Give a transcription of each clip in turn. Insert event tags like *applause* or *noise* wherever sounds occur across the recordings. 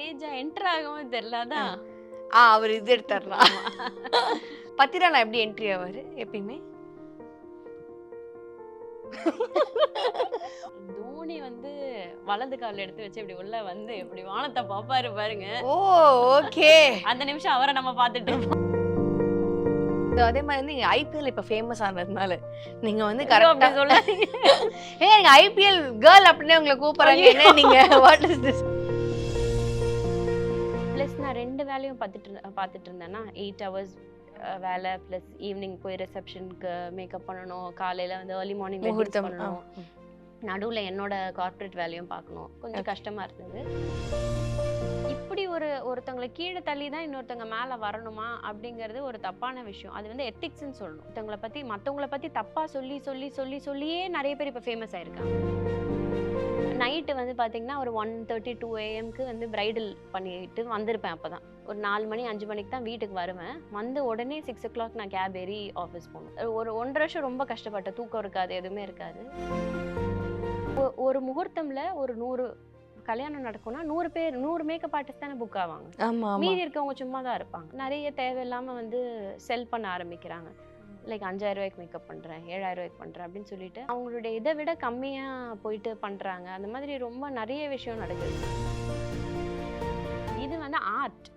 ஸ்டேஜா enter ஆகவும் தெரியல அதான் ஆ அவர் இது எடுத்துடலாம் பத்திரா நான் எப்படி என்ட்ரி ஆவாரு எப்பயுமே? தோனி வந்து வலது கால் எடுத்து வச்சு இப்படி உள்ள வந்து இப்படி வானத்தை பாப்பாரு பாருங்க. Oh okay. அந்த நிமிஷம் அவரை நம்ம பார்த்துட்டு இருப்போம். அதே மாதிரி வந்து ஐபிஎல் இப்ப ஃபேமஸ் ஆனதுனால நீங்க வந்து ஐயோ, அப்படி கரெக்டா சொல்லாதீங்க. ஏ ஐபிஎல் கேர்ள் அப்படின்னு உங்களை கூப்பிடுறாங்க. என்ன நீங்க? வாட் இஸ் திஸ் வேலையும் பார்த்துட்டு பார்த்துட்டு இருந்தேன்னா எயிட் ஹவர்ஸ் வேலை ப்ளஸ் ஈவினிங் போய் ரிசப்ஷனுக்கு மேக்கப் பண்ணணும். காலையில வந்து ஏர்லி மார்னிங் முகூர்த்தம். பண்ணணும். நடுவில் என்னோட கார்ப்பரேட் வேலையும் பார்க்கணும். கொஞ்சம் Okay. கஷ்டமா இருந்தது. இப்படி ஒரு ஒருத்தவங்களை கீழே தள்ளி தான் இன்னொருத்தவங்க மேலே வரணுமா அப்படிங்கிறது ஒரு தப்பான விஷயம். அது வந்து எத்திக்ஸ்ன்னு சொல்லணும். ஒருத்தவங்களை பற்றி மற்றவங்கள பற்றி தப்பாக சொல்லி சொல்லி சொல்லி சொல்லியே நிறைய பேர் இப்போ ஃபேமஸ் ஆயிருக்காங்க. நைட்டு வந்து பார்த்தீங்கன்னா ஒரு ஒன் தேர்ட்டி டூ ஏஎம்க்கு வந்து பிரைடல் பண்ணிட்டு வந்திருப்பேன் அப்போ தான் ஒரு நாலு மணி அஞ்சு மணிக்கு தான் வீட்டுக்கு வருவேன். வந்து உடனே சிக்ஸ் ஓ கிளாக் நான் கேப் ஏறி ஆஃபீஸ் போகணும். ஒரு ஒன்றரை வருஷம் ரொம்ப கஷ்டப்பட்டேன். தூக்கம் இருக்காது எதுவுமே இருக்காது. ஒரு முகூர்த்தம்ல ஒரு நூறு கல்யாணம் நடக்கும்னா நூறு பேர் நூறு மேக்கப் ஆர்டிஸ்ட் தானே புக் ஆவாங்க. மீதி இருக்கவங்க சும்மா தான் இருப்பாங்க. நிறைய தேவையில்லாம வந்து செல் பண்ண ஆரம்பிக்கிறாங்க. லைக் அஞ்சாயிரம் ரூபாய்க்கு மேக்கப் பண்ணுறேன் ஏழாயிரம் ரூபாய்க்கு பண்ணுறேன் அப்படின்னு சொல்லிட்டு அவங்களுடைய இதை விட கம்மியாக போயிட்டு பண்ணுறாங்க அந்த மாதிரி ரொம்ப நிறைய விஷயம் நடக்குது. இது வந்து ஆர்ட்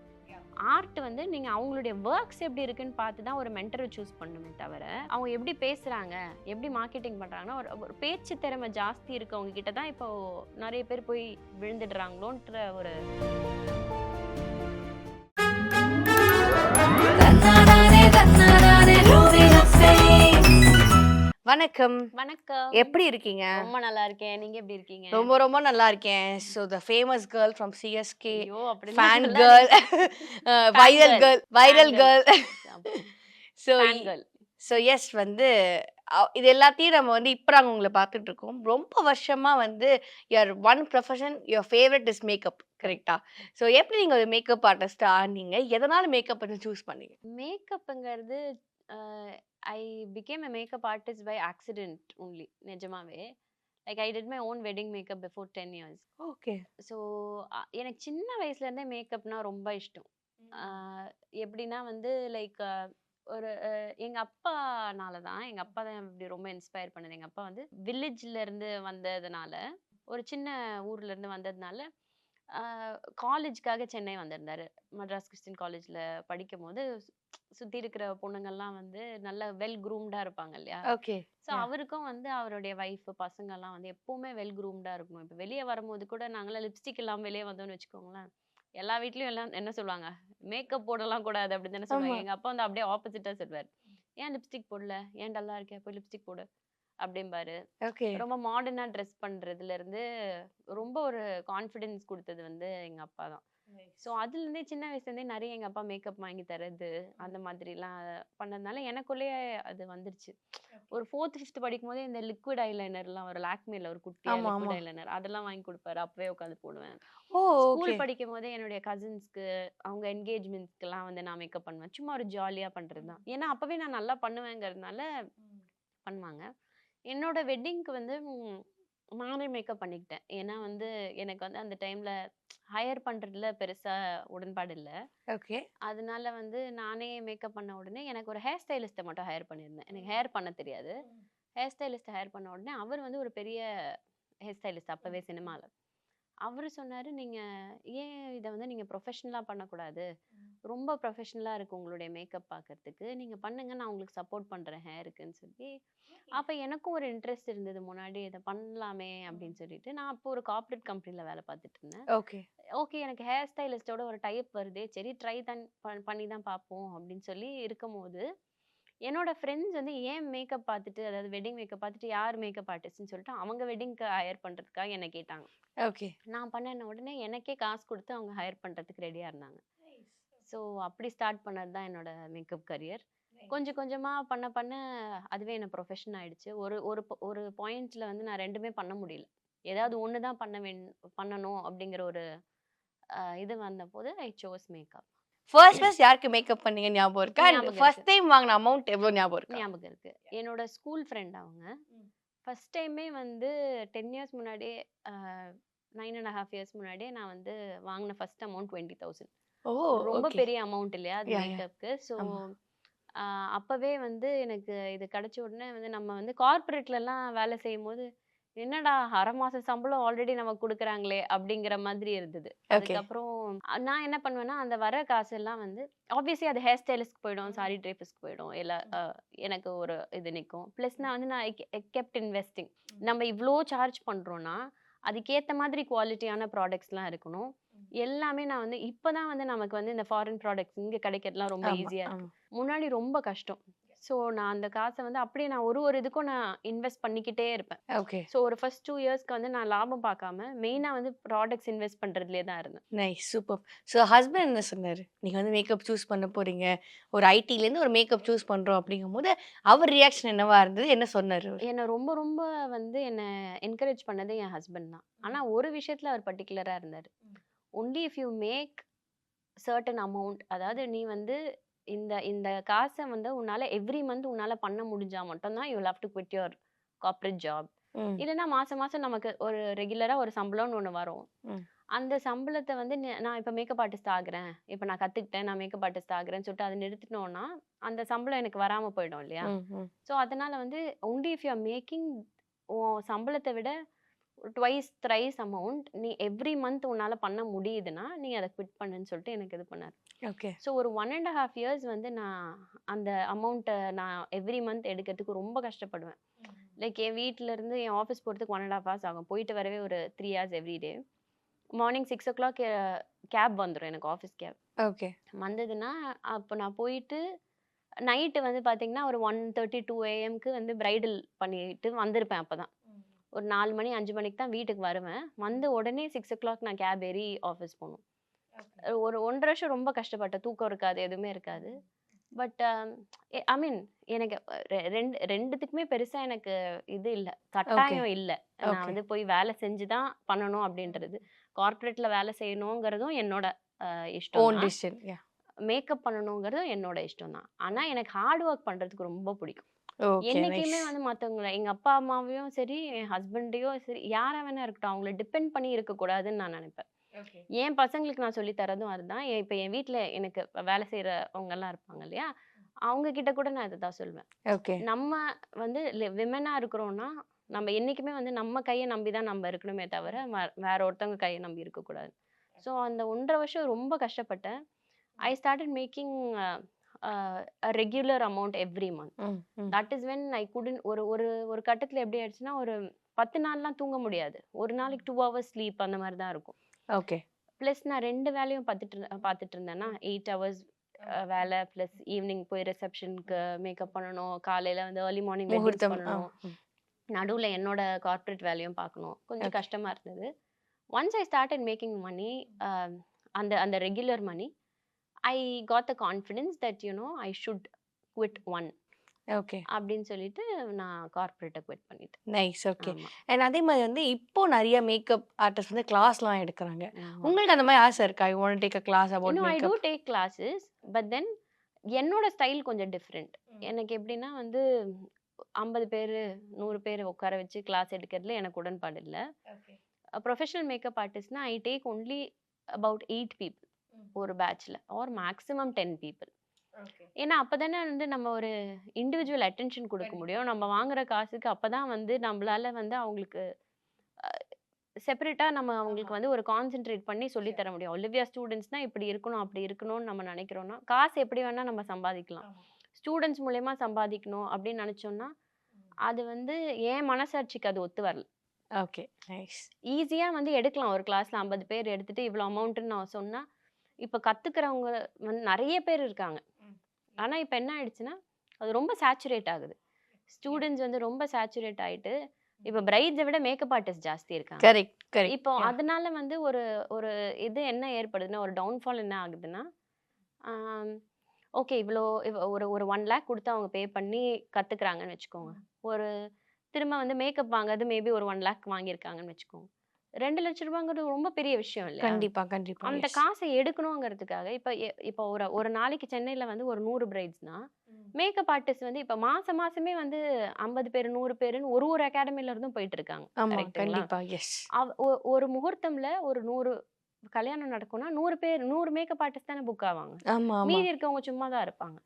ஆர்ட் வந்து நீங்கள் அவங்களுடைய ஒர்க்ஸ் எப்படி இருக்குன்னு பார்த்து தான் ஒரு மென்டரை சூஸ் பண்ணுமே தவிர அவங்க எப்படி பேசுகிறாங்க எப்படி மார்க்கெட்டிங் பண்ணுறாங்கன்னா ஒரு ஒரு பேச்சு திறமை ஜாஸ்தி இருக்கவங்க கிட்ட தான் இப்போ நிறைய பேர் போய் விழுந்துடுறாங்களோன்ற ஒரு வணக்கம். வணக்கம். எப்படி இருக்கீங்க? ரொம்ப நல்லா இருக்கேன். நீங்க எப்படி இருக்கீங்க? ரொம்ப ரொம்ப நல்லா இருக்கேன். So the famous girl from CSK fan girl viral. Girl viral. Girl so so yes வந்து இது எல்லாத்தையும் நம்ம வந்து இப்போ நாங்கள் உங்களை பார்த்துட்டு இருக்கோம். ரொம்ப வருஷமா வந்து your one profession your favourite is makeup கரெக்டா ஸோ எப்படி நீங்கள் ஒரு மேக்கப் ஆர்டிஸ்ட் ஆனீங்க? எதனால மேக்கப் வந்து சூஸ் பண்ணீங்க? மேக்கப்புங்கிறது I became a makeup artist by accident only நிஜமாவே. Like I did my own wedding makeup before ten years okay. So எனக்கு சின்ன வயசுல இருந்தே மேக்கப்னா ரொம்ப இஷ்டம். எப்படின்னா வந்து லைக் ஒரு அஹ் எங்க அப்பானால தான் எங்க அப்பா தான் இப்படி ரொம்ப இன்ஸ்பயர் பண்ணது. எங்க அப்பா வந்து வில்லேஜ்ல இருந்து வந்ததுனால ஒரு சின்ன ஊர்ல இருந்து வந்ததுனால காலேஜ்க்காக சென்னை வந்திருந்தாரு. மட்ராஸ் கிறிஸ்டின் காலேஜ்ல படிக்கும் போது சுத்தி இருக்கிற பொண்ணுங்கள்லாம் வந்து நல்ல வெல் குரூம்டா இருப்பாங்க இல்லையா? ஓகே. ஸோ. அவருக்கும் வந்து அவருடைய ஒய்ஃப் பசங்கெல்லாம் வந்து எப்பவுமே வெல் குரூம்டா இருக்கணும். இப்போ வெளியே வரும்போது கூட நாங்களாம் லிப்ஸ்டிக் இல்லாம வெளியே வந்தோம்னு வச்சுக்கோங்களேன். எல்லா வீட்லயும் எல்லாம் என்ன சொல்லுவாங்க? மேக்கப் போடலாம் கூடாது அப்படின்னு தானே சொல்லுவாங்க. எங்க அப்பா வந்து அப்படியே ஆப்போசிட்டா சொல்வார் ஏன் லிப்ஸ்டிக் போடல? ஏன் டல்லா இருக்க? போய் லிப்ஸ்டிக் போடு அப்படிம்பாரு. ரொம்ப மாடர்னா ட்ரெஸ் பண்றதுல இருந்து ரொம்ப ஒரு கான்ஃபிடென்ஸ் கொடுத்தது வந்து எங்க அப்பா தான். ஸோ அதுலேருந்தே சின்ன வயசுலேருந்தே நிறைய எங்கள் அப்பா மேக்கப் வாங்கி தரது அந்த மாதிரிலாம் பண்ணதுனால எனக்குள்ளேயே அது வந்துருச்சு. ஒரு ஃபோர்த் ஃபிஃப்த் படிக்கும் போதே இந்த லிக்விட் ஐலைனர்லாம் ஒரு லாக்மேல ஒரு குட்டியா ஆமா, லிக்விட். ஐலைனர் அதெல்லாம் வாங்கி கொடுப்பாரு. அப்பவே உட்காந்து போடுவேன். ஓ ஸ்கூல் படிக்கும் போதே என்னுடைய கசின்ஸ்க்கு அவங்க என்கேஜ்மெண்ட்ஸ்க்கெல்லாம் வந்து நான் மேக்கப் பண்ணுவேன். சும்மா ஒரு ஜாலியா பண்றது தான். ஏன்னா அப்பவே நான் நல்லா பண்ணுவேங்கிறதுனால பண்ணுவாங்க. என்னோட வெட்டிங்க்கு வந்து நானே மேக்கப் பண்ணிக்கிட்டேன். ஏன்னா வந்து எனக்கு வந்து அந்த டைம்ல ஹையர் பண்றதுல பெருசா உடன்பாடு இல்லை. ஓகே. அதனால வந்து நானே மேக்கப் பண்ண உடனே எனக்கு ஒரு ஹேர் ஸ்டைலிஸ்ட்டை மட்டும் ஹையர் பண்ணியிருந்தேன். எனக்கு ஹேர் பண்ண தெரியாது. ஹேர் ஸ்டைலிஸ்ட்டை ஹையர் பண்ண உடனே அவர் வந்து ஒரு பெரிய ஹேர் ஸ்டைலிஸ்ட் அப்பவே சினிமாவில் அவர் சொன்னாரு நீங்க ஏன் இதை வந்து நீங்க ப்ரொஃபஷனலா பண்ணக்கூடாது? ரொம்ப ப்ரொஃபஷனலா இருக்கு உங்களுடைய மேக்கப் பார்க்கறதுக்கு நீங்க பண்ணுங்க நான் உங்களுக்கு சப்போர்ட் பண்றேன் ஹேருக்குன்னு சொல்லி. அப்ப எனக்கும் ஒரு இன்ட்ரெஸ்ட் இருந்தது முன்னாடி இதை பண்ணலாமே அப்படின்னு சொல்லிட்டு. நான் அப்போ ஒரு கார்ப்பரேட் கம்பெனில வேலை பார்த்துட்டு இருந்தேன். ஓகே. ஓகே எனக்கு ஹேர் ஸ்டைலிஸ்டோட ஒரு டைப் வருதே சரி ட்ரை தான் பண்- பண்ணி தான் பார்ப்போம் அப்படின்னு சொல்லி இருக்கும்போது என்னோட ஃப்ரெண்ட்ஸ் வந்து ஏன் மேக்கப் பார்த்துட்டு அதாவது வெட்டிங் மேக்கப் பார்த்துட்டு யார் மேக்கப் ஆர்டிஸ்ட்னு சொல்லிட்டு அவங்க வெட்டிங்க்கு ஹையர் பண்ணுறதுக்காக என்னை கேட்டாங்க. ஓகே. நான் பண்ண உடனே எனக்கே காசு கொடுத்து அவங்க ஹையர் பண்ணுறதுக்கு ரெடியாக இருந்தாங்க. ஸோ அப்படி ஸ்டார்ட் பண்ணது தான் என்னோட மேக்கப் கரியர் கொஞ்சம் கொஞ்சமாக பண்ண பண்ண அதுவே என்ன ப்ரொஃபஷன் ஆயிடுச்சு. ஒரு ஒரு ஒரு பாயிண்ட்ல வந்து நான் ரெண்டுமே பண்ண முடியல. ஏதாவது ஒன்று தான் பண்ண வேண் பண்ணணும் அப்படிங்கிற ஒரு இது வந்தபோது I chose makeup first first யாருக்கு மேக்கப் பண்ணீங்க ஞாபகம் இருக்கா? ஃபர்ஸ்ட். டைம் வாங்கின அமௌண்ட் எவ்வளவு ஞாபகம் இருக்கா? ஞாபகம் இருக்கு. என்னோட ஸ்கூல் ஃப்ரெண்ட் அவங்க ஃபர்ஸ்ட் டைமே வந்து டென் இயர்ஸ் முன்னாடியே நைன் அண்ட் ஹாஃப் இயர்ஸ் முன்னாடியே நான் வந்து வாங்கின ஃபர்ஸ்ட் அமௌண்ட் டுவெண்ட்டி தௌசண்ட் ஓ ரொம்ப பெரிய அமௌண்ட் இல்லையா அது. மேக்கப்க்கு ஸோ. அப்பவே வந்து எனக்கு இது கிடைச்ச உடனே வந்து நம்ம வந்து கார்ப்பரேட்லலாம் வேலை செய்யும் போது என்னடா அரை மாச சம்பளம் ஆல்ரெடி நமக்கு கொடுக்குறாங்களே அப்படிங்கிற மாதிரி இருந்தது. அதுக்கப்புறம் நான் என்ன பண்ணுவேன்னா அந்த வர காசெல்லாம் வந்து ஆப்வியஸ்லி அது ஹேர் ஸ்டைலிஸ்க்கு போயிடும் சாரி ட்ரேப்பர்ஸ்க்கு போயிடும் எல்லா எனக்கு ஒரு இது நிற்கும் ப்ளஸ் நான் வந்து நான் கெப்ட் இன்வெஸ்டிங் நம்ம இவ்வளோ சார்ஜ் பண்ணுறோன்னா அதுக்கேற்ற மாதிரி குவாலிட்டியான ப்ராடக்ட்ஸ்லாம் இருக்கணும். எல்லாமே நான் வந்து இப்போதான் வந்து நமக்கு வந்து இந்த ஃபாரின் ப்ராடக்ட்ஸ் இங்கே கிடைக்கிறதுலாம் ரொம்ப ஈஸியாக இருக்கு. ஆமா. முன்னாடி ரொம்ப கஷ்டம். ஸோ நான் அந்த காசை வந்து அப்படியே நான் ஒரு ஒரு இதுக்கும் நான் இன்வெஸ்ட் பண்ணிக்கிட்டே இருப்பேன். ஓகே. ஸோ ஒரு ஃபர்ஸ்ட் டூ இயர்ஸ்க்கு வந்து நான் லாபம் பார்க்காம மெயினாக வந்து ப்ராடக்ட்ஸ் இன்வெஸ்ட் பண்ணுறதுலே தான் இருந்தேன். Nice super. ஸோ ஹஸ்பண்ட் என்ன சொன்னாரு? நீங்க வந்து மேக்கப் சூஸ் பண்ண போறீங்க. ஒரு ஐடில இருந்து ஒரு மேக்கப் சூஸ் பண்றோம். அப்படிங்கும்போது அவர் ரியாக்ஷன் என்னவா இருந்தது? என்ன சொன்னாரு? என்னை ரொம்ப ரொம்ப வந்து என்னை என்கரேஜ் பண்ணது என் ஹஸ்பண்ட் தான். ஆனால் ஒரு விஷயத்தில் அவர் பர்டிகுலராக இருந்தார். Only if you make certain amount அதாவது நீ வந்து இந்த இந்த காசை வந்து உன்னால எவ்ரி மந்த் உன்னால பண்ண முடிஞ்சா மட்டும்தான் you love to quit your corporate job இல்லைன்னா மாசம் மாசம் நமக்கு ஒரு ரெகுலரா ஒரு சம்பளம்னு ஒன்று வரும். அந்த சம்பளத்தை வந்து நான் இப்போ மேக்கப் ஆர்டிஸ்ட் ஆகுறேன். இப்போ நான் கத்துக்கிட்டேன் நான் மேக்கப் ஆர்டிஸ்ட் ஆகுறேன்னு சொல்லிட்டு அதை நிறுத்தினோன்னா அந்த சம்பளம் எனக்கு வராம போயிடும் இல்லையா? ஸோ அதனால வந்து only if you are making உன் சம்பளத்தை விட ட்வைஸ் த்ரைஸ் அமௌண்ட் நீ எவ்ரி மந்த் உன்னால பண்ண முடியுதுன்னா நீ அதை குவிட் பண்ணுன்னு சொல்லிட்டு எனக்கு இது பண்ணார். ஓகே. ஸோ ஒரு ஒன் அண்ட் ஹாஃப் இயர்ஸ் வந்து நான் அந்த அமௌண்ட்டை நான் எவ்ரி மந்த் எடுக்கிறதுக்கு ரொம்ப கஷ்டப்படுவேன். லைக் என் வீட்ல இருந்து என் ஆஃபீஸ் போகிறதுக்கு ஒன் அண்ட் ஹாஃப் ஹவர்ஸ் ஆகும். போயிட்டு வரவே ஒரு three hours every day morning six o'clock cab வந்துடும் எனக்கு ஆஃபீஸ் கேப் ஓகே. வந்ததுன்னா அப்போ நான் போயிட்டு நைட்டு வந்து பார்த்தீங்கன்னா ஒரு ஒன் தேர்ட்டி டூ ஏஎம்க்கு வந்து பிரைடல் பண்ணிட்டு வந்திருப்பேன் அப்போ தான் ஒரு நாலு மணி அஞ்சு மணிக்கு தான் வீட்டுக்கு வருவேன். வந்து உடனே சிக்ஸ் ஓ கிளாக் நான் கேப் ஏறி ஆஃபீஸ் போகணும். ஒரு ஒன்றரை வருஷம் ரொம்ப கஷ்டப்பட்டேன். தூக்கம் இருக்காது எதுவுமே இருக்காது. பட் ஐ மீன் எனக்கு ரெண்டு ரெண்டுத்துக்குமே பெருசா எனக்கு இது இல்ல. கட்டாயம் இல்ல. நான். வந்து போய் வேலை செஞ்சு தான் பண்ணணும் அப்படின்றது. கார்ப்பரேட்ல வேலை செய்யணுங்கிறதும் என்னோட இஷ்டம் மேக்கப் பண்ணணுங்கிறதும் என்னோட இஷ்டம் தான். ஆனா எனக்கு ஹார்ட் ஒர்க் பண்றதுக்கு ரொம்ப பிடிக்கும். என்னைக்குமே வந்து மத்தவங்கள எங்க அப்பா அம்மாவையும் சரி என் ஹஸ்பண்டையும் சரி யாரா வேணா இருக்கட்டும் அவங்கள டிபெண்ட் பண்ணி இருக்க கூடாதுன்னு நான் நினைப்பேன். என் பசங்களுக்கு நான் சொல்லி தரதும் அதுதான். இப்ப என் வீட்ல எனக்கு வேலை செய்யறவங்க எல்லாம் இருப்பாங்க இல்லையா? அவங்க கிட்ட கூட நான் இதுதான் சொல்லுவேன். ஓகே. நம்ம வந்து விமனா இருக்கிறோம்னா நம்ம என்னைக்குமே வந்து நம்ம கையை நம்பி தான் நம்ம இருக்கணுமே தவிர வேற ஒருத்தவங்க கையை நம்பி இருக்கக்கூடாது. ஸோ அந்த ஒன்றரை வருஷம் ரொம்ப கஷ்டப்பட்டேன். I started making regular amount every month hmm hmm. That is when I couldn't ஒரு ஒரு ஒரு கட்டத்தில் எப்படி ஆயிடுச்சுன்னா ஒரு பத்து நாள்லாம் தூங்க முடியாது. ஒரு நாளைக்கு டூ ஹவர்ஸ் ஸ்லீப் அந்த மாதிரி தான் இருக்கும். ஓகே. ப்ளஸ் நான் ரெண்டு வேலையும் பார்த்துட்டு இருந்த- பார்த்துட்டு இருந்தேன்னா எயிட் ஹவர்ஸ் வேலை ப்ளஸ் ஈவினிங் போய் ரிசப்ஷனுக்கு மேக்கப் பண்ணணும். காலையில வந்து ஏர்லி மார்னிங் முகூர்த்தம் ஆ, பண்ணணும் ம். நடுவுல என்னோட கார்ப்பரேட் வேலையும் பார்க்கணும். கொஞ்சம் Okay. கஷ்டமா இருந்தது. Once I started making money அந்த அந்த regular money I got the confidence that you know I should quit one okay அப்படின்னு சொல்லிட்டு நான் கார்ப்பரேட்டை குவிட் பண்ணிட்டேன். Nice okay. அண்ட் அதே மாதிரி வந்து இப்போ நிறைய மேக்கப் ஆர்டிஸ்ட் வந்து கிளாஸ்லாம் எடுக்கிறாங்க. உங்களுக்கு அந்த மாதிரி ஆசை இருக்கா? I want take a class about I do take classes but then என்னோட ஸ்டைல் கொஞ்சம் டிஃப்ரெண்ட் எனக்கு எப்படின்னா வந்து ஐம்பது பேர் நூறு பேர் உட்கார வச்சு கிளாஸ் எடுக்கிறதுல எனக்கு உடன்பாடு இல்லை. Professional makeup ஆர்டிஸ்ட்னா I take only about eight people ஒரு பேட்ச்ல ஆர் மேக்ஸிமம் டென் பீப்புள் ஏன்னா அப்பதானே வந்து நம்ம ஒரு இண்டிவிஜுவல் அட்டென்ஷன் கொடுக்க முடியும். நம்ம வாங்குற காசுக்கு அப்பதான் வந்து நம்மளால வந்து அவங்களுக்கு செப்பரேட்டா நம்ம அவங்களுக்கு வந்து ஒரு கான்சென்ட்ரேட் பண்ணி சொல்லி தர முடியும். ஒலிவியா ஸ்டூடெண்ட்ஸ்னா இப்படி இருக்கணும் அப்படி இருக்கணும்னு நம்ம நினைக்கிறோம்னா காசு எப்படி வேணா நம்ம சம்பாதிக்கலாம். ஸ்டூடெண்ட்ஸ் மூலயமா சம்பாதிக்கணும் அப்படின்னு நினைச்சோம்னா அது வந்து என் மனசாட்சிக்கு அது ஒத்து வரல. ஓகே. நைஸ். ஈஸியா வந்து எடுக்கலாம். ஒரு கிளாஸ்ல ஐம்பது பேர் எடுத்துட்டு இவ்வளோ அமௌண்ட்டுன்னு நான் சொன்னா இப்போ கத்துக்கிறவங்க வந்து நிறைய பேர் இருக்காங்க. ஆனா இப்போ என்ன ஆயிடுச்சுன்னா அது ரொம்ப சேச்சுரேட் ஆகுது. ஸ்டூடெண்ட்ஸ் வந்து ரொம்ப சேச்சுரேட் ஆயிட்டு இப்போ பிரைட்ஸை விட மேக்கப் ஆர்டிஸ்ட் ஜாஸ்தி இருக்காங்க. கரெக்ட் இப்போ அதனால வந்து ஒரு ஒரு இது என்ன ஏற்படுதுன்னா ஒரு டவுன்ஃபால் என்ன ஆகுதுன்னா ஓகே இவ்வளோ இவ்- ஒரு ஒரு ஒன் லேக் கொடுத்து அவங்க பே பண்ணி கத்துக்கிறாங்கன்னு வச்சுக்கோங்க. ஒரு திரும்ப வந்து மேக்கப் வாங்குறது மேபி ஒரு ஒன் லேக் வாங்கியிருக்காங்கன்னு வச்சுக்கோங்க. ரெண்டு லட்ச ரூபாங்கிறது ரொம்ப பெரிய விஷயம் இல்லையா? கண்டிப்பா கண்டிப்பா. அந்த. காசை எடுக்கணுங்கிறதுக்காக இப்ப இப்ப ஒரு ஒரு நாளைக்கு சென்னையில வந்து ஒரு நூறு பிரைட்ஸ்னா மேக்கப் ஆர்டிஸ்ட் வந்து இப்ப மாசம் மாசமே வந்து ஐம்பது பேர் நூறு பேருன்னு ஒரு ஒரு அகாடமில இருந்தும் போயிட்டு இருக்காங்க. ஒரு முகூர்த்தம்ல ஒரு நூறு கல்யாணம் நடக்கும்னா நூறு பேர் நூறு மேக்கப் ஆர்டிஸ்ட் தானே புக் ஆவாங்க. ஆமா ஆமா. மீதி இருக்கவங்க சும்மா தான் இருப்பாங்க.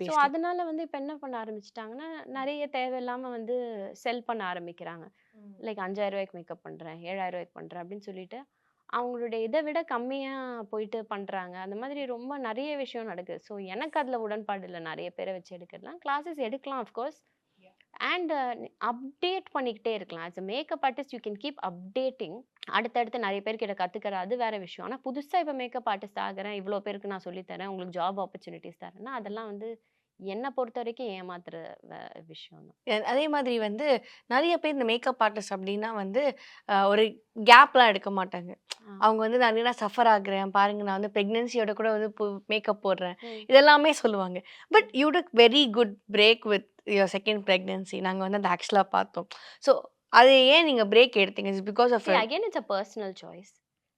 ஸோ அதனால வந்து இப்போ என்ன பண்ண ஆரம்பிச்சிட்டாங்கன்னா நிறைய தேவையில்லாம வந்து செல் பண்ண ஆரம்பிக்கிறாங்க. லைக் அஞ்சாயிரம் ரூபாய்க்கு மேக்கப் பண்றேன் ஏழாயிரம் ரூபாய்க்கு பண்றேன் அப்படின்னு சொல்லிட்டு அவங்களுடைய இதை விட கம்மியா போயிட்டு பண்றாங்க. அந்த மாதிரி ரொம்ப நிறைய விஷயம் நடக்குது. ஸோ எனக்கு அதுல உடன்பாடு இல்லை. நிறைய பேரை வச்சு எடுக்கலாம் கிளாஸஸ் எடுக்கலாம் அஃப்கோர்ஸ் அண்ட் அப்டேட் பண்ணிக்கிட்டே இருக்கலாம். As a makeup artist you can keep updating அடுத்தடுத்து நிறைய பேர் கிட்ட கத்துக்கிற அது வேற விஷயம். ஆனால் புதுசாக இப்போ மேக்கப் ஆர்டிஸ்ட் ஆகிறேன் இவ்வளோ பேருக்கு நான் சொல்லித்தரேன் உங்களுக்கு ஜாப் ஆப்பர்ச்சுனிட்டிஸ் தரேன்னா அதெல்லாம் வந்து என்னை பொறுத்த வரைக்கும் ஏமாத்துற விஷயம் தான். அதே மாதிரி வந்து நிறைய பேர் இந்த மேக்கப் ஆர்டிஸ்ட் அப்படின்னா வந்து ஒரு கேப்லாம் எடுக்க மாட்டாங்க. அவங்க வந்து நிறைய நான் சஃபர் ஆகுறேன் பாருங்க நான் வந்து ப்ரெக்னென்சியோட கூட வந்து மேக்கப் போடுறேன். இதெல்லாமே சொல்லுவாங்க. But you took very good break with your second pregnancy நாங்கள் வந்து அந்த ஆக்சுவலாக பார்த்தோம். ஸோ அது ஏன் நீங்கள் பிரேக் எடுத்தீங்க? Because of again it's a personal choice.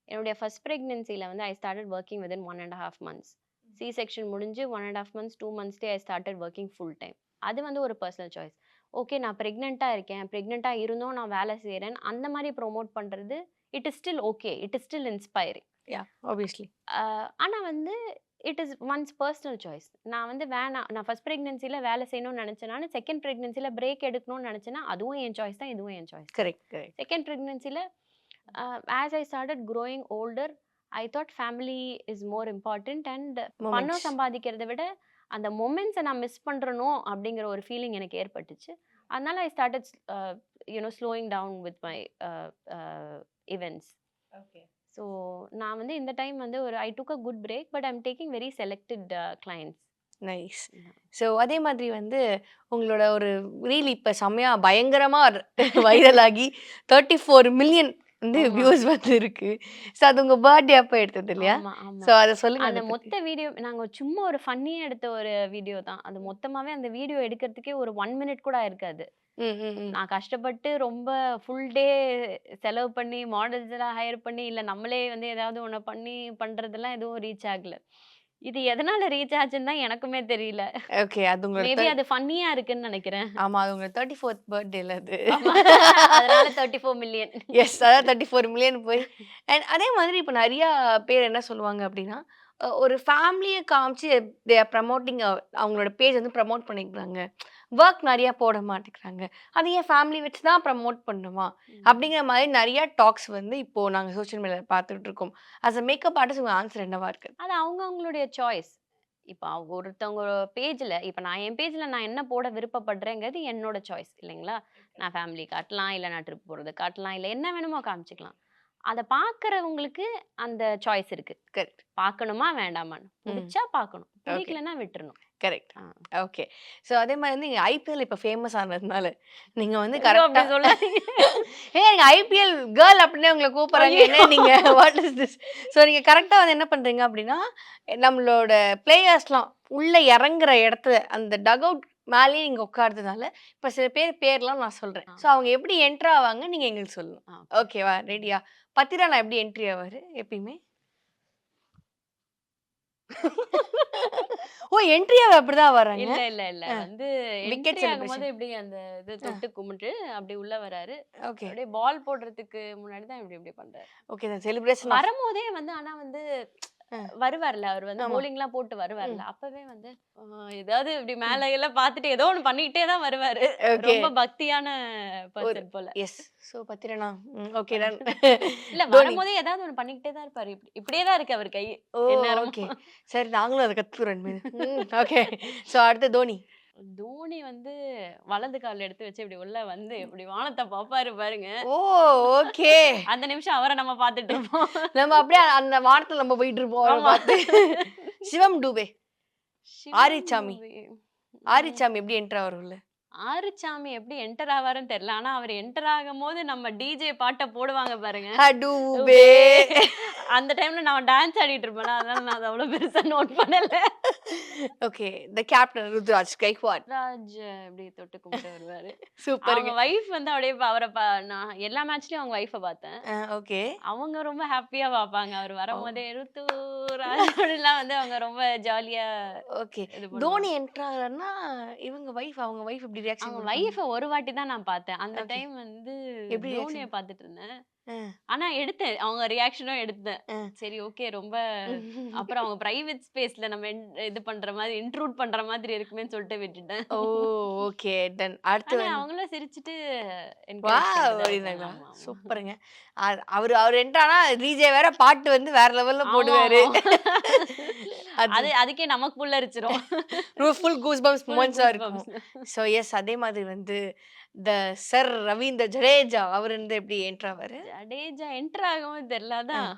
என்னுடைய ஃபர்ஸ்ட் ப்ரெக்னென்சியில் வந்து I started working within one and half months C section முடிஞ்சு one and half months two மந்த்ஸ்டே I started working full time அது வந்து ஒரு பர்சனல் சாய்ஸ் ஓகே நான் ப்ரெக்னெண்ட்டாக இருக்கேன். ப்ரெக்னெண்ட்டாக இருந்தும் நான் வேலை செய்கிறேன் அந்த மாதிரி ப்ரோமோட் பண்ணுறது it is still okay it is still inspiring yeah obviously ஆனால் வந்து it is once personal choice நான் வந்து வேணாம் நான் ஃபர்ஸ்ட் ப்ரெக்னென்சியில் வேலை செய்யணும்னு நினச்சேனாலும் செகண்ட் ப்ரெக்னென்சியில் பிரேக் எடுக்கணும்னு நினச்சேன்னா அதுவும் என் சாய்ஸ் தான் இதுவும் என் choice correct second ப்ரெக்னென்சியில் as I started growing older I thought family is more important and பணம் சம்பாதிக்கிறதை விட அந்த மொமெண்ட்ஸை நான் மிஸ் பண்ணுறனோ அப்படிங்கிற ஒரு ஃபீலிங் எனக்கு ஏற்பட்டுச்சு. அதனால I started you know slowing down with my events okay so நான் வந்து இந்த டைம் வந்து ஒரு I took a good break but I'm taking very selected clients nice so அதே மாதிரி வந்து உங்களோட ஒரு ரீல் இப்போ செம்மையா பயங்கரமாக வைரல் *laughs* ஆகி தேர்ட்டி ஃபோர் மில்லியன் வந்து. வியூஸ் வந்து இருக்கு ஸோ அது உங்கள் பர்த்டே அப்போ எடுத்தது இல்லையா? ஸோ அதை சொல்லுங்க அந்த. மொத்த வீடியோ நாங்க சும்மா ஒரு ஃபன்னியா எடுத்த ஒரு வீடியோ தான். அது மொத்தமாவே அந்த வீடியோ எடுக்கிறதுக்கே ஒரு ஒன் மினிட் கூட இருக்காது நான் கஷ்டப்பட்டு ரொம்ப ஃபுல் டே செலவு பண்ணி மாடல்ஸ் எல்லாம் ஹையர் பண்ணி இல்ல நம்மளே வந்து ஏதாவது ஒண்ணு பண்ணி பண்றதெல்லாம் எதுவும் ரீச் ஆகல. இது எதனால ரீச் ஆச்சுன்னு தான் எனக்குமே தெரியல. ஓகே அது மேபி thir- அது ஃபன்னியா இருக்குன்னு நினைக்கிறேன். ஆமா அது உங்களோட தேர்ட்டி ஃபோர்த் பர்த்டேல அது. அதனால தேர்ட்டி ஃபோர் மில்லியன் எஸ் அதான் தேர்ட்டி ஃபோர் மில்லியன் போய். அண்ட் அதே மாதிரி இப்போ நிறையா பேர் என்ன சொல்லுவாங்க அப்படின்னா அஹ் ஒரு ஃபேமிலியை காமிச்சு தே ஆர் ப்ரமோட்டிங் அவங்களோட பேஜ் வந்து ப்ரமோட் பண்ணிக்கிறாங்க. ஒர்க் நிறையா போட மாட்டேங்கிறாங்க. அது ஏன் ஃபேமிலி வச்சு தான் ப்ரமோட் பண்ணுமா அப்படிங்கிற மாதிரி நிறைய டாக்ஸ் வந்து இப்போ நாங்கள் சோஷியல் மீடியாவில் பார்த்துட்டு இருக்கோம். அஸ் அ மேக்கப் ஆர்டிஸ்ட் உங்கள் ஆன்சர் என்னவா இருக்கு? அது அவங்க அவங்களுடைய சாய்ஸ் இப்போ ஒருத்தவங்க பேஜ்ல இப்போ நான் என் பேஜ்ல நான் என்ன போட விருப்பப்படுறேங்கிறது என்னோட சாய்ஸ் இல்லைங்களா? நான் ஃபேமிலி காட்டலாம் இல்லை நான் ட்ரிப் போறது காட்டலாம் இல்லை என்ன வேணுமோ காமிச்சிக்கலாம். அதை பார்க்கறவங்களுக்கு அந்த சாய்ஸ் இருக்கு. கரெக்ட் பார்க்கணுமா வேண்டாமான்னு. பிடிச்சா பார்க்கணும் பிடிக்கலன்னா விட்டுறணும். கரெக்ட். ஓகே. ஸோ அதே மாதிரி வந்து நீங்கள் ஐபிஎல் இப்போ ஃபேமஸ் ஆனதுனால நீங்கள் வந்து கரெக்டாக சொல்லாதீங்க. *laughs* ஏ நீங்க ஐபிஎல் கேர்ள் அப்படின்னே உங்களை கூப்பிடுறாங்க. என்ன நீங்க? வாட் இஸ் திஸ் ஸோ நீங்க கரெக்டா வந்து என்ன பண்றீங்க அப்படின்னா நம்மளோட பிளேயர்ஸ்லாம் உள்ள இறங்குற இடத்துல அந்த டக் அவுட் மேலேயே நீங்க உட்கார்றதுனால இப்ப சில பேர் பேர்லாம் நான் சொல்றேன். ஆ. ஸோ அவங்க எப்படி என்ட்ரு ஆவாங்க நீங்க எங்களுக்கு சொல்லணும் ஓகேவா? ரெடியா பத்திரா நான் எப்படி என்ட்ரி ஆவாரு? எப்பயுமே? ஓ என்ட்ரி ஆக அப்படிதான் வராங்க இல்ல இல்ல இல்ல. வந்து entry ஆகும்போது. இப்படி அந்த இது தொட்டு கும்பிட்டு அப்படி உள்ள வராரு ஓகே அப்படியே பால் போடுறதுக்கு முன்னாடி தான் இப்படி இப்படி பண்றாரு ஓகே செலிப்ரேஷன் வரும்போதே வந்து ஆனா வந்து. வருவார்ல அவர் வந்து bowling எல்லாம் போட்டு வருவார்ல அப்பவே வந்து ஏதாவது இப்படி மேல எல்லாம் பார்த்துட்டு ஏதோ ஒண்ணு பண்ணிக்கிட்டே தான் வருவாரு. ரொம்ப பக்தியான பர்சன் போல. Yes so Pathirana? Okay done *laughs* இல்ல. வரும்போதே ஏதாவது ஒண்ணு பண்ணிக்கிட்டே தான் இருப்பாரு. இப்படி இப்படியே தான் இருக்கு அவர் கை. ஓகே சரி நாங்களும் அதை கத்துக்கிறோம் ஓகே ஸோ அடுத்து தோனி. தோனி வந்து வலது கால் எடுத்து வச்சு இப்படி உள்ள வந்து இப்படி வானத்தை பாப்பாரு பாருங்க. Oh okay. அந்த நிமிஷம் அவரை நம்ம பார்த்துட்டு இருப்போம். நம்ம அப்படியே அந்த வானத்துல நம்ம போயிட்டு இருப்போம். பார்த்து. சிவம் டூபே. ஆரிச்சாமி. ஆரிச்சாமி எப்படி என்ட்ரு ஆகும்ல ஆறுச்சாமி எப்படி என்டர் ஆவாருன்னு தெரியல ஆனா அவர் என்டர் ஆகும் போது நம்ம டிஜே பாட்டை போடுவாங்க பாருங்க. அந்த டைம்ல நான் டான்ஸ் ஆடிட்டு இருப்பேன் அதனால நான் அதை அவ்வளவு பெருசா நோட் பண்ணல. Okay. The captain Ruturaj Gaikwad Raj இப்படி தொட்டு கும்பிட்டு வருவாரு. சூப்பருங்க. அவங்க வைஃப் வந்து அப்படியே அவரை நான் எல்லா மேட்ச்லயும் அவங்க வைஃபை பார்த்தேன். ஓகே. அவங்க ரொம்ப ஹாப்பியா பார்ப்பாங்க. அவர் வரும்போதே ருத்து ராஜ் அப்படிலாம் வந்து அவங்க ரொம்ப ஜாலியா ஓகே. தோனி என்ட்ராகனா இவங்க வைஃப் அவங்க வைஃப் இப்படி அவங்க ரியாக்ஷன் வைஃபை ஒரு வாட்டி தான் நான் பார்த்தேன். அந்த. டைம் வந்து எப்படி? தோனியை பார்த்துட்டு இருந்தேன். ஆனா எடுத்தேன். அவங்க ரியாக்ஷனும் எடுத்தேன். சரி ஓகே. ரொம்ப *laughs* அப்புறம் அவங்க பிரைவேட் ஸ்பேஸ்ல நம்ம இது பண்ற மாதிரி இன்ட்ரூட் பண்ற மாதிரி இருக்குமேன்னு சொல்லிட்டு விட்டுட்டேன். ஓ ஓகே. டன் அடுத்து அவங்களும் சிரிச்சுட்டு. சூப்பருங்க. அவரு அவர் என்ட்ரானா டிஜே வேற பாட்டு வந்து வேற லெவல்ல போடுவாரு. *laughs* அது அதுக்கே நமக்கு புல்லரிச்சிரும் ஃபுல் கூஸ் பம்ஸ் goosebumps. இருக்கும். ஸோ எஸ் அதே மாதிரி வந்து த சர் ரவீந்திர ஜடேஜா அவர் வந்து எப்படி என்ட்ராவாரு ஜடேஜா என்டர் ஆகவும் தெரியலாதான்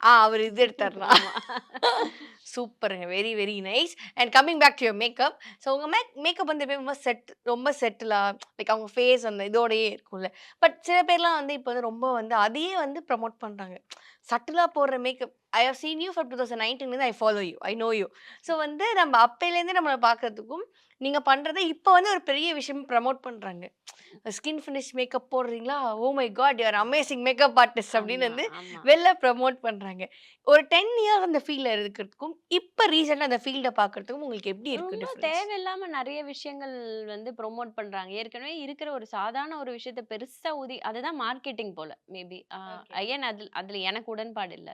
ஆ அவர் இது எடுத்தாருலாம் *laughs* சூப்பருங்க very very nice. And coming back to your makeup so உங்கள் மேக் மேக்கப் வந்து எப்பயும் ரொம்ப செட் ரொம்ப செட்டிலாக லைக் அவங்க ஃபேஸ் அந்த இதோடயே இருக்கும்ல. பட் சில பேர்லாம் வந்து இப்போ வந்து ரொம்ப வந்து அதையே வந்து ப்ரமோட் பண்ணுறாங்க சட்டிலாக போடுற makeup I have seen you for two thousand நைன்டீன்லேருந்து I follow you I know you so வந்து நம்ம அப்பையிலேருந்து நம்மளை பார்க்கறதுக்கும் நீங்கள் பண்ணுறதை இப்போ வந்து ஒரு பெரிய விஷயம் ப்ரமோட் பண்ணுறாங்க ஸ்கின் ஃபினிஷ் மேக்கப் போடுறீங்களா? ஓ my god you are amazing makeup artist அப்படின்னு வந்து வெளில ப்ரமோட் பண்றாங்க. ஒரு டென் இயர்ஸ் அந்த ஃபீல்ட்ல இருக்கிறதுக்கும் இப்போ ரீசெண்டாக அந்த ஃபீல்டை பார்க்கறதுக்கும் உங்களுக்கு எப்படி இருக்கு ரொம்ப difference? தேவையில்லாம நிறைய விஷயங்கள் வந்து ப்ரோமோட் பண்றாங்க. ஏற்கனவே இருக்கிற ஒரு சாதாரண ஒரு விஷயத்த பெருசா ஊதி அதுதான் மார்க்கெட்டிங் போல மேபி. ஐயன் அதுல அதுல எனக்கு உடன்பாடு இல்ல.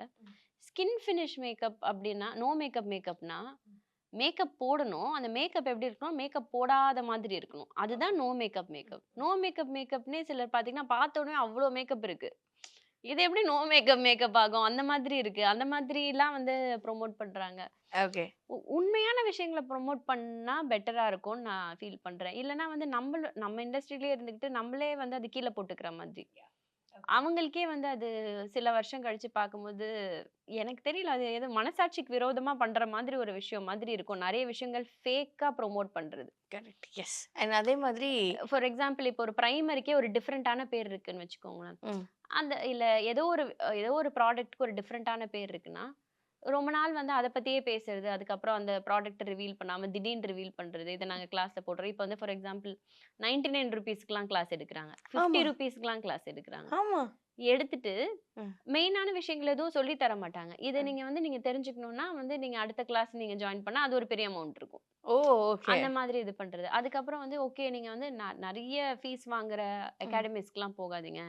ஸ்கின் ஃபினிஷ் மேக்கப் அப்படின்னா நோ மேக்கப் மேக்கப்னா மேக்கப் போடணும். அந்த மேக்கப் எப்படி இருக்கணும்? மேக்கப் போடாத மாதிரி இருக்கணும். அதுதான் no makeup makeup. No makeup மேக்கப்னே சிலர் பாத்தீங்கன்னா பார்த்த உடனே அவ்வளோ மேக்கப் இருக்கு. இது எப்படி நோ மேக்கப் மேக்கப் ஆகும்? அந்த மாதிரி இருக்கு. அந்த மாதிரிலாம் வந்து ப்ரோமோட் பண்றாங்க. ஓகே. உண்மையான விஷயங்களை ப்ரோமோட் பண்ணா பெட்டரா இருக்கும்னு நான் ஃபீல் பண்றேன். இல்லைன்னா வந்து நம்ம நம்ம இண்டஸ்ட்ரியிலே இருந்துக்கிட்டு நம்மளே வந்து அது கீழே போட்டுக்கிற மாதிரி. அவங்களுக்கே வந்து அது சில வருஷம் கழிச்சு பார்க்கும்போது எனக்கு தெரியல அது எது மனசாட்சிக்கு விரோதமா பண்ற மாதிரி ஒரு விஷயம் மாதிரி இருக்கும். நிறைய விஷயங்கள் ஃபேக்கா ப்ரோமோட் பண்றது. கரெக்ட் எஸ் அண்ட் அதே மாதிரி ஃபார் எக்ஸாம்பிள் இப்போ ஒரு ப்ரைமரிக்கே ஒரு டிஃப்ரெண்டான பேர் இருக்குன்னு வச்சுக்கோங்களேன். அந்த இல்ல ஏதோ ஒரு ஏதோ ஒரு ப்ராடக்ட்க்கு ஒரு டிஃப்ரெண்டான பேர் இருக்குன்னா ரொம்ப நாள் வந்து அதை பத்தியே பேசுறது அதுக்கப்புறம் அந்த ப்ராடக்ட் ரிவீல் பண்ணாம திடீர்னு ரிவீல் பண்றது இதை நாங்க கிளாஸ்ல போடுறோம். இப்போ வந்து ஃபார் எக்ஸாம்பிள் நைன்டி நைன் ருபீஸ்க்குலாம் கிளாஸ் எடுக்கிறாங்க. ஃபிஃப்டி. ருபீஸ்க்குலாம் கிளாஸ் எடுக்கிறாங்க. ஆமா. எடுத்துட்டு. மெயினான விஷயங்கள் எதுவும் சொல்லி தர மாட்டாங்க. இதை. நீங்க வந்து நீங்க தெரிஞ்சுக்கணும்னா வந்து நீங்க அடுத்த கிளாஸ் நீங்க ஜாயின் பண்ணா அது ஒரு பெரிய அமௌண்ட் இருக்கும். ஓ அந்த மாதிரி இது பண்றது. அதுக்கப்புறம் வந்து ஓகே நீங்க வந்து நிறைய ஃபீஸ் வாங்குற அகாடமிஸ்க்குலாம் போகாதீங்க.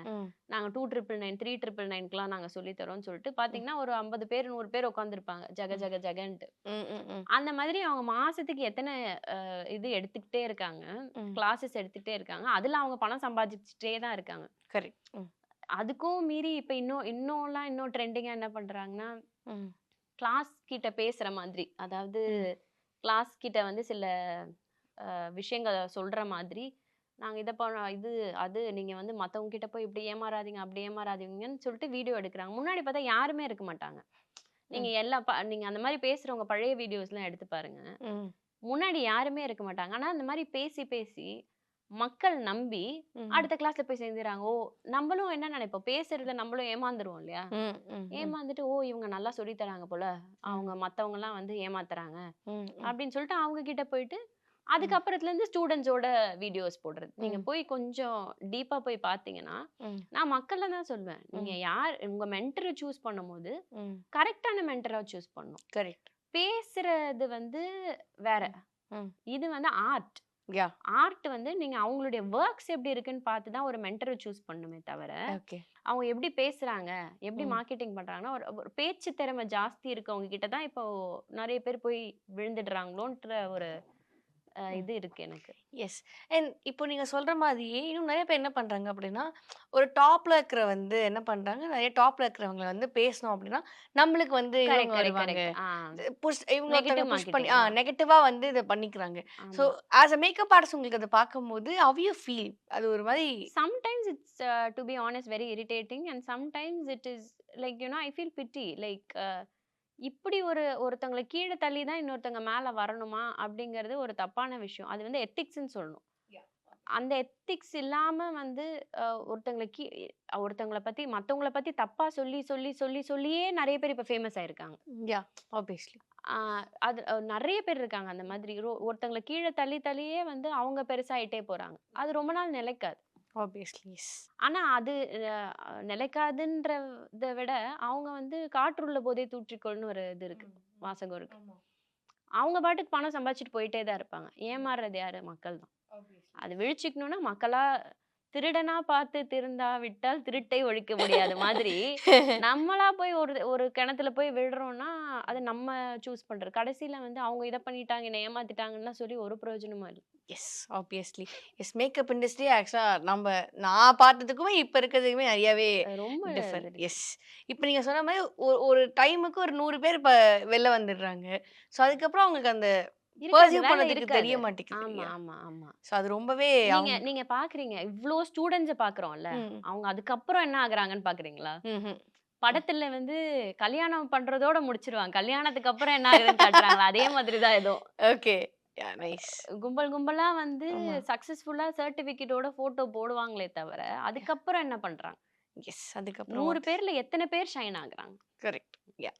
நாங்க two triple nine three triple நைன்க்குலாம் நாங்க சொல்லி தரோம்னு சொல்லிட்டு பாத்தீங்கன்னா ஒரு ஐம்பது பேர் நூறு பேர் உட்காந்துருப்பாங்க ஜக ஜக ஜகன்ட்டு. அந்த மாதிரி அவங்க மாசத்துக்கு எத்தனை இது எடுத்துக்கிட்டே இருக்காங்க. கிளாஸஸ் எடுத்துக்கிட்டே இருக்காங்க. அதுல அவங்க பணம் சம்பாதிச்சுட்டே தான் இருக்காங்க கரெக்ட் அதுக்கும் மீறி இப்ப இன்னும் இன்னும்லாம் இன்னும் ட்ரெண்டிங்கா என்ன பண்றாங்கன்னா கிளாஸ் கிட்ட பேசுற மாதிரி அதாவது கிளாஸ் கிட்ட வந்து சில விஷயங்களை சொல்ற மாதிரி நாங்க இதை பண்ண இது அது நீங்க வந்து மத்தவங்க கிட்ட போய் இப்படி ஏமாறாதீங்க அப்படி ஏமாறாதீங்கன்னு சொல்லிட்டு வீடியோ எடுக்கிறாங்க. முன்னாடி பார்த்தா யாருமே இருக்க மாட்டாங்க. நீங்க எல்லா ப- நீங்க அந்த மாதிரி பேசுறவங்க பழைய வீடியோஸ்லாம் எடுத்து பாருங்க. முன்னாடி யாருமே இருக்க மாட்டாங்க. ஆனா அந்த மாதிரி பேசி பேசி மக்கள் நம்பி அடுத்த கிளாஸ்ல போய் சேர்ந்துறாங்க. ஓ நம்மளும் என்ன நினைப்போம்? பேசுறதுல நம்மளும் ஏமாந்துருவோம் இல்லையா? ஏமாந்துட்டு ஓ இவங்க நல்லா சொல்லி தராங்க போல. அவங்க மத்தவங்க எல்லாம் வந்து ஏமாத்துறாங்க. அப்படின்னு சொல்லிட்டு அவங்க கிட்ட போயிட்டு அதுக்கப்புறத்துல இருந்து ஸ்டூடெண்ட்ஸோட வீடியோஸ் போடுறது. நீங்க போய் கொஞ்சம் டீப்பா போய் பாத்தீங்கன்னா நான் மக்கள்ல தான் சொல்வேன். நீங்க யார் உங்க மென்டரை சூஸ் பண்ணும்போது கரெக்டான மென்டரா சூஸ் பண்ணும். கரெக்ட் பேசுறது வந்து வேற. இது வந்து ஆர்ட் யா ஆர்ட் வந்து நீங்க அவங்களுடைய ஒர்க்ஸ் எப்படி இருக்குன்னு பார்த்து தான் ஒரு மென்டரை சூஸ் பண்ணுமே தவிர அவங்க எப்படி பேசுறாங்க எப்படி. மார்க்கெட்டிங் பண்றாங்கன்னா ஒரு பேச்சு திறமை ஜாஸ்தி இருக்கவங்க கிட்ட தான் இப்போ நிறைய பேர் போய் விழுந்துடுறாங்களோன்ற ஒரு இது இருக்கு எனக்கு. எஸ் அண்ட் இப்போ நீங்க சொல்ற மாதிரியே இன்னும் நிறைய பேர் என்ன பண்றாங்க அப்படின்னா ஒரு டாப்ல இருக்கிற வந்து என்ன பண்றாங்க? நிறைய டாப்ல இருக்கிறவங்க வந்து பேசணும் அப்படின்னா நம்மளுக்கு வந்து இவங்க வருவாங்க. புஷ் இவங்க புஷ் பண்ணி ஆ ஆ. நெகட்டிவா வந்து இதை பண்ணிக்கிறாங்க. So as a makeup artist உங்களுக்கு அதை பார்க்கும்போது ஹவ் யூ ஃபீல் அது ஒரு மாதிரி to be honest very irritating. And sometimes it is like you know i feel pity. Like uh, இப்படி ஒரு ஒருத்தவங்களை கீழே தள்ளி தான் இன்னொருத்தவங்க மேல வரணுமா? அப்படிங்கிறது ஒரு தப்பான விஷயம். அது வந்து எத்திக்ஸ்ன்னு சொல்லணும். அந்த எத்திக்ஸ் இல்லாம வந்து ஒருத்தங்களை கீ ஒருத்தவங்களை பத்தி மத்தவங்கள பத்தி தப்பா சொல்லி சொல்லி சொல்லி சொல்லியே நிறைய பேர் இப்ப ஃபேமஸ் ஆயிருக்காங்க. யா ஆப்வியஸ்லி அது நிறைய பேர் இருக்காங்க அந்த மாதிரி. ஒருத்தங்களை கீழே தள்ளி தள்ளியே வந்து அவங்க பெருசாயிட்டே போறாங்க. அது ரொம்ப நாள் நிலைக்காது. ஆப்வியஸ்லி எஸ் ஆனா அது நிலைக்காதுன்றத விட அவங்க வந்து காற்றுள்ள போதே தூற்றிக்கொள்னு ஒரு இது இருக்கு. வாசகம் இருக்கு. அவங்க பாட்டுக்கு பணம் சம்பாதிச்சுட்டு போயிட்டே தான் இருப்பாங்க. ஏமாறுறது யாரு? மக்கள் தான். அது விழிச்சுக்கணும்னா மக்களா திருடனா பார்த்து திருந்தா விட்டால் திருட்டை ஒழிக்க முடியாத மாதிரி *laughs* நம்மளா போய் ஒரு ஒரு கிணத்துல போய் விழுறோம்னா அது நம்ம சூஸ் பண்றது. கடைசியில வந்து அவங்க இதை பண்ணிட்டாங்க என்னை ஏமாத்திட்டாங்கன்னு சொல்லி ஒரு பிரயோஜனமும் இல்லை. Yes obviously yes makeup industry ஆக்சுவலாக நம்ம நான் பார்த்ததுக்குமே இப்போ இருக்கிறதுக்குமே நிறையாவே ரொம்ப டிஃபரெண்ட் எஸ் இப்போ நீங்கள் சொன்ன மாதிரி ஒரு ஒரு டைமுக்கு ஒரு நூறு பேர் இப்போ வெளில வந்துடுறாங்க. ஸோ அதுக்கப்புறம் அவங்களுக்கு அந்த. தெரிய மாட்டேங்குது ஆமா ஆமா ஸோ அது ரொம்பவே நீங்க பாக்குறீங்க இவ்ளோ ஸ்டூடெண்ட்ஸ பாக்குறோம்ல அவங்க அதுக்கப்புறம் என்ன ஆகுறாங்கன்னு பாக்குறீங்களா. படத்துல வந்து கல்யாணம் பண்றதோட முடிச்சிருவாங்க. கல்யாணத்துக்கு அப்புறம் என்ன ஆகுதுன்னு காட்டுறாங்களா? அதே மாதிரி தான் ஏதோ. *laughs* ஓகே கும்பல் கும்பலா வந்து. சக்சஸ்ஃபுல்லா சர்டிபிகேட்டோட போட்டோ போடுவாங்களே தவிர அதுக்கப்புறம் என்ன பண்றாங்க? எஸ் அதுக்கப்புறம் நூறு பேர்ல எத்தனை பேர் ஷைன் ஆகுறாங்க? Correct yeah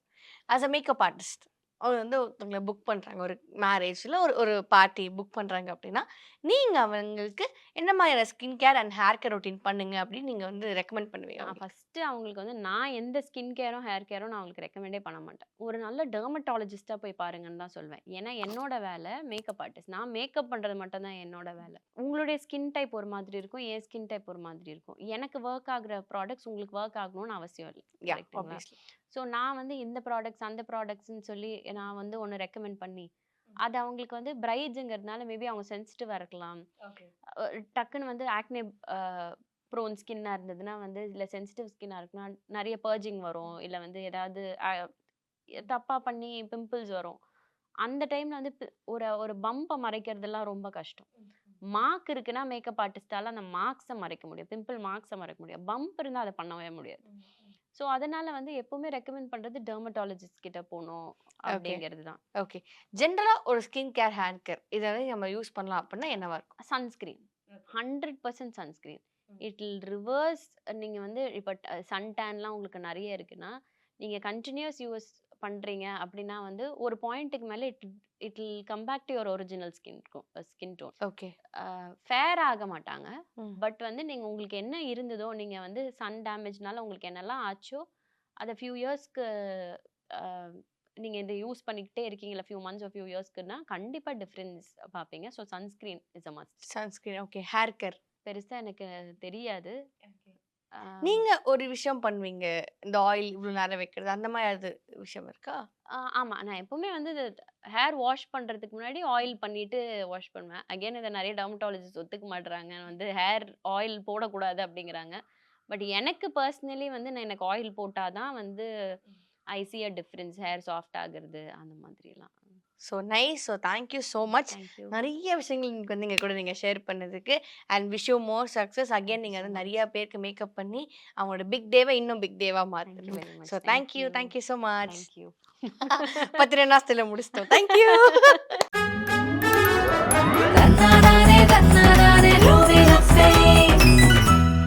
as a makeup artist அவங்க வந்து ஒருத்தவங்களை புக் பண்ணுறாங்க ஒரு மேரேஜில் ஒரு ஒரு பார்ட்டி புக் பண்ணுறாங்க அப்படின்னா நீங்கள் அவங்களுக்கு என்ன மாதிரியான skin care and hair care routine பண்ணுங்க அப்படின்னு நீங்கள் வந்து ரெக்கமெண்ட் பண்ணுவீங்க? ஃபர்ஸ்ட் அவங்களுக்கு? வந்து நான் எந்த ஸ்கின் கேரும் ஹேர் கேரும் நான் அவங்களுக்கு ரெக்கமெண்டே பண்ண மாட்டேன். ஒரு நல்ல டெர்மட்டாலஜிஸ்டா போய் பாருங்கன்னு தான் சொல்வேன். ஏன்னா என்னோட வேலை மேக்கப் ஆர்டிஸ்ட் நான் மேக்கப் பண்றது மட்டும் தான் என்னோட வேலை. உங்களுடைய ஸ்கின் டைப் ஒரு மாதிரி இருக்கும் என் ஸ்கின் டைப் ஒரு மாதிரி இருக்கும். எனக்கு ஒர்க் ஆகுற ப்ராடக்ட்ஸ் உங்களுக்கு ஒர்க் ஆகணும்னு அவசியம் இல்லை. ஸோ நான் வந்து இந்த ப்ராடக்ட்ஸ் அந்த ப்ராடக்ட்ஸ்னு சொல்லி நான் வந்து ஒன்று ரெக்கமெண்ட் பண்ணி அது அவங்களுக்கு வந்து பிரைட்ஸுங்கிறதுனால மேபி அவங்க சென்சிட்டிவாக இருக்கலாம். டக்குன்னு வந்து ஆக்னே ப்ரோன் ஸ்கின்னாக இருந்ததுன்னா வந்து இல்லை சென்சிட்டிவ் ஸ்கின்னாக இருக்குன்னா நிறைய பர்ஜிங் வரும் இல்லை வந்து ஏதாவது தப்பாக பண்ணி பிம்பிள்ஸ் வரும். அந்த டைமில் வந்து ஒரு ஒரு பம்பை மறைக்கிறதெல்லாம் ரொம்ப கஷ்டம். மார்க் இருக்குன்னா மேக்கப் ஆர்டிஸ்டால அந்த மார்க்ஸை மறைக்க முடியும் பிம்பிள் மார்க்ஸை மறைக்க முடியும். பம்ப் இருந்தால் அதை பண்ணவே முடியாது. ஸோ அதனால வந்து எப்பவுமே ரெக்கமெண்ட் பண்ணுறது டெர்மட்டாலஜிஸ்ட் கிட்ட போகணும் அப்படிங்கிறது தான். ஓகே. ஜென்ரலாக ஒரு ஸ்கின் கேர் ஹேர் கேர் இதை நம்ம யூஸ் பண்ணலாம் அப்படின்னா என்னவா இருக்கும் sunscreen. Hundred percent sunscreen. It reverse நீங்கள் வந்து இப்போ சன் டேன்லாம் உங்களுக்கு நிறைய இருக்குன்னா நீங்கள் கண்டினியூஸ் யூஸ் பண்ணுறீங்க அப்படின்னா வந்து ஒரு பாயிண்ட்டுக்கு மேலே it it will come back to your original skin skin tone. Okay. Fair ஆக மாட்டாங்க. பட் வந்து நீங்கள் உங்களுக்கு என்ன இருந்ததோ நீங்கள் வந்து சன் டேமேஜ்னால உங்களுக்கு என்னெல்லாம் ஆச்சோ அதை ஃபியூ இயர்ஸ்க்கு நீங்கள் இதை யூஸ் பண்ணிக்கிட்டே இருக்கீங்களா ஃபியூ மந்த்ஸ் ஃபியூ இயர்ஸ்க்குன்னா கண்டிப்பாக டிஃப்ரென்ஸ் பார்ப்பீங்க so sunscreen is a must. Sunscreen okay. Hair care. பெருசாக எனக்கு தெரியாது. ஆஹ் நீங்கள் ஒரு விஷயம் பண்ணுவீங்க. இந்த ஆயில் இவ்வளோ நேரம் வைக்கிறது அந்த மாதிரி அது விஷயம் இருக்கா? ஆமா. நான் எப்பவுமே வந்து ஹேர் வாஷ் பண்றதுக்கு முன்னாடி ஆயில் பண்ணிட்டு வாஷ் பண்ணுவேன். அகைன் இதை நிறைய டெர்மட்டாலஜிஸ்ட் ஒத்துக்க மாட்றாங்க. வந்து ஹேர் ஆயில் போடக்கூடாது அப்படிங்கிறாங்க. பட் எனக்கு பர்சனலி வந்து நான் எனக்கு ஆயில் போட்டாதான் வந்து ஐ டிஃப்ரென்ஸ். ஹேர் சாஃப்ட் ஆகுறது அந்த மாதிரிலாம். So nice so thank you so much நிறைய விஷயங்கள் நீங்கள் வந்து எங்கள் கூட நீங்கள் ஷேர் பண்ணதுக்கு. And wish you more success again நீங்கள் வந்து நிறைய பேருக்கு மேக்கப் பண்ணி அவங்களோட பிக் தேவை இன்னும் பிக் தேவா மாற்றணும் so thank you thank you so much பத்து ரெண்டு நாள் முடிச்சிட்டோம். தேங்க்யூ தன்னாரானே தன்னாரானே